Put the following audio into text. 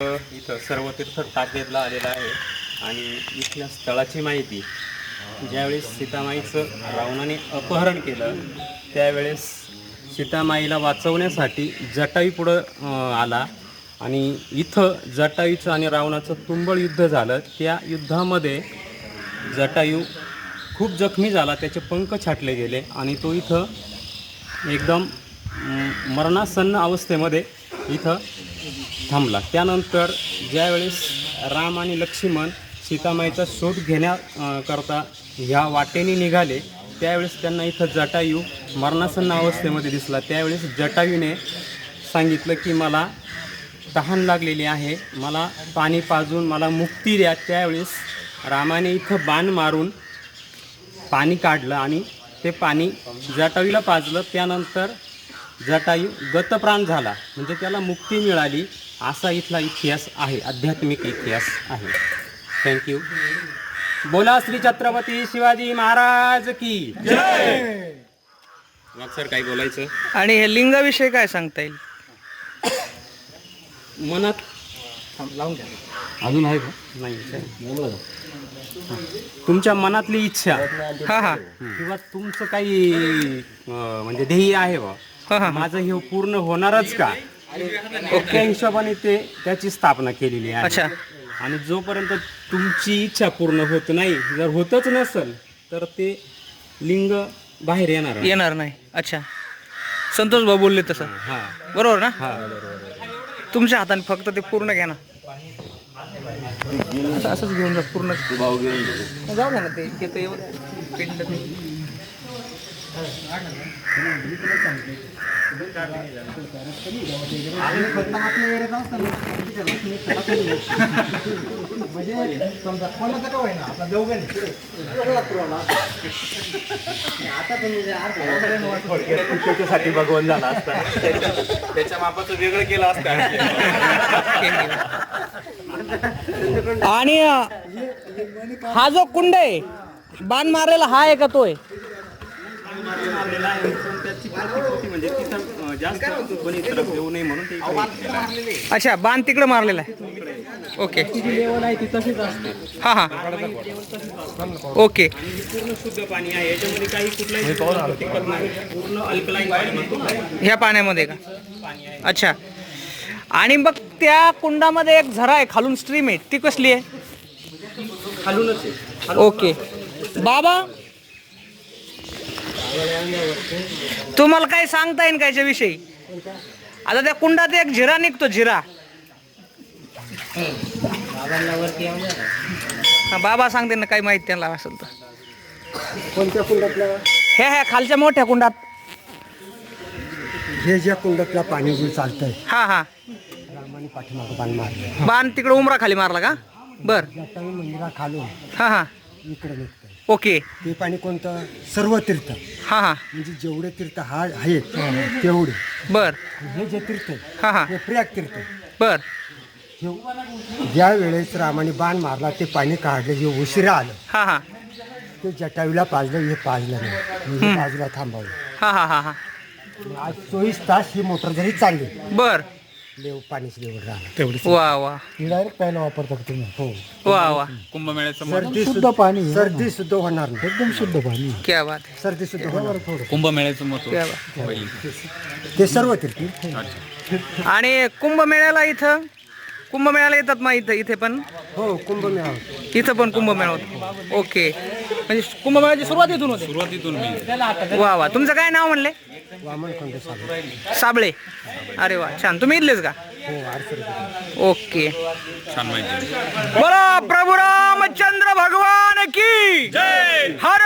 इथं सर्व तीर्थ टाकेदला आलेला आहे. आणि इथल्या स्थळाची माहिती ज्यावेळेस सीतामाईचं रावणाने अपहरण केलं त्यावेळेस सीतामाईला वाचवण्यासाठी जटाई पुढं आला. आणि इथं जटायूचं आणि रावणाचं तुंबळ युद्ध झालं. त्या युद्धामध्ये जटायू खूप जखमी झाला. त्याचे पंख छाटले गेले आणि तो इथं एकदम मरणासन्न अवस्थेमध्ये इथं थांबला. त्यानंतर ज्यावेळेस राम आणि लक्ष्मण सीतामाईचा शोध घेण्याकरता ह्या वाटेने निघाले त्यावेळेस त्यांना इथं जटायू मरणासन्न अवस्थेमध्ये दिसला. त्यावेळेस जटायूने सांगितलं की मला तहान लागलेली आहे मला पाणी पाजून मला मुक्ती द्या. त्यावेळेस रामाने इथं बाण मारून पाणी काढलं आणि ते पाणी जटायूला पाजलं. त्यानंतर जटायू गतप्राण झाला. म्हणजे त्याला मुक्ती मिळाली. असा इथला इतिहास आहे आध्यात्मिक इतिहास आहे. थँक्यू बोला श्री छत्रपती शिवाजी महाराज की मग सर काय बोलायचं? आणि हे लिंगाविषयी काय सांगता येईल? मनात अजून आहे का? नाही? तुमच्या मनातली इच्छा हा हा. किंवा तुमचं काही अं, म्हणजे ध्येय आहे बा. हा हा. माझं हे पूर्ण होणारच का? त्या हिशोबाने ते त्याची स्थापना केलेली आहे. अच्छा. आणि जोपर्यंत तुमची इच्छा पूर्ण होत नाही जर होतच नसेल तर ते लिंग बाहेर येणार नाही. येणार नाही. अच्छा. संतोष भाऊ बोलले तसं. हा बरोबर ना? हा. बरोबर तुमच्या हाताने फक्त ते पूर्ण घ्या ना. असं- असंच घेऊन जा पूर्ण जाऊ द्या ना ते एवढं पिंड ते. म्हणजे समजा कोणाचा का होईना आपला देवगा त्याच्यासाठी भगवान झाला असता त्याच्या मापाचं वेगळं केलं असतं आणि हा जो कुंड आहे बाण मारायला हा आहे का तो आहे. मारलेला आहे. पण म्हणजे तिथं जास्त कोणी नये म्हणून ते इकडे केलेलं आहे. अच्छा बाण तिकडे मारलेला आहे. ओके. जी लेवल आहे ती तशीच असते हा हा. ओके. आणि हे पूर्ण शुद्ध पाणी आहे याच्यामध्ये काही कुठलाही नाही पूर्ण अल्कलाईन पाणी म्हणतो ह्या पाण्यामध्ये का? पाणी आहे अच्छा. आणि मग त्या कुंडामध्ये एक झरा आहे खालून स्ट्रीम आहे. ती कसली आहे? खालूनच आहे. ओके. बाबा तुम्हाला काही सांगता येईल का याच्याविषयी? आता त्या कुंडात एक झिरा निघतो झिरा हा बाबा सांगते ना काही माहिती त्यांना असेल तर. कोणत्या कुंडातलं? ह्या ह्या खालच्या मोठ्या कुंडात. हे ज्या कुंडातलं पाणी जे चालतंय. हा हा. रामाने पाठीमागं पाणी मारलं. बाण तिकडे उमरा खाली मारला का? बर. मंदिरा खालून हा हा. इकडे ओके. ते पाणी कोणतं? सर्व तीर्थ. हा हा. म्हणजे जेवढे तीर्थ हा आहेत तेवढे. बर. हे जे तीर्थ आहे, हा हा. हे प्रयाग तीर्थ बर. हे ज्या वेळेस रामाने बाण मारला ते पाणी काढलं जे उशिरा आलं. हा हा. ते जटायूला पाजलं हे पाजलं नाही. म्हणजे बाजूला थांबवलं. हा हा हा हा. आज चोवीस तास ही मोटर जरी चालली बर. लेव पाणीच राहिलं तेवढं वा वा. डायरेक्ट प्यायला वापरता तुम्ही? हो. वा वा. सर्दी शुद्ध पाणी सर्दी सुद्ध होणार नाही. एकदम शुद्ध पाणी क्या बात है सर्दी सुद्ध होणार. थोडं. कुंभमेळ्याचं महत्त्व. क्या बात ते सर्व तीर्थ. आणि कुंभमेळ्याला इथं? कुंभमेळ्याला येतात मग इथं इथे पण? हो कुंभमेळा. इथं पण कुंभमेळा होतो. ओके. म्हणजे कुंभमेळ्याची सुरुवात इथून होते. सुरुवातीतून मी. वा वा. तुमचं काय नाव म्हणले? वामन खंड साहेब साबळे. अरे वा छान. तुम्ही इथलेच का? हो आरसर ओके. छान माहिती बोला प्रभू रामचंद्र भगवान की जय! हर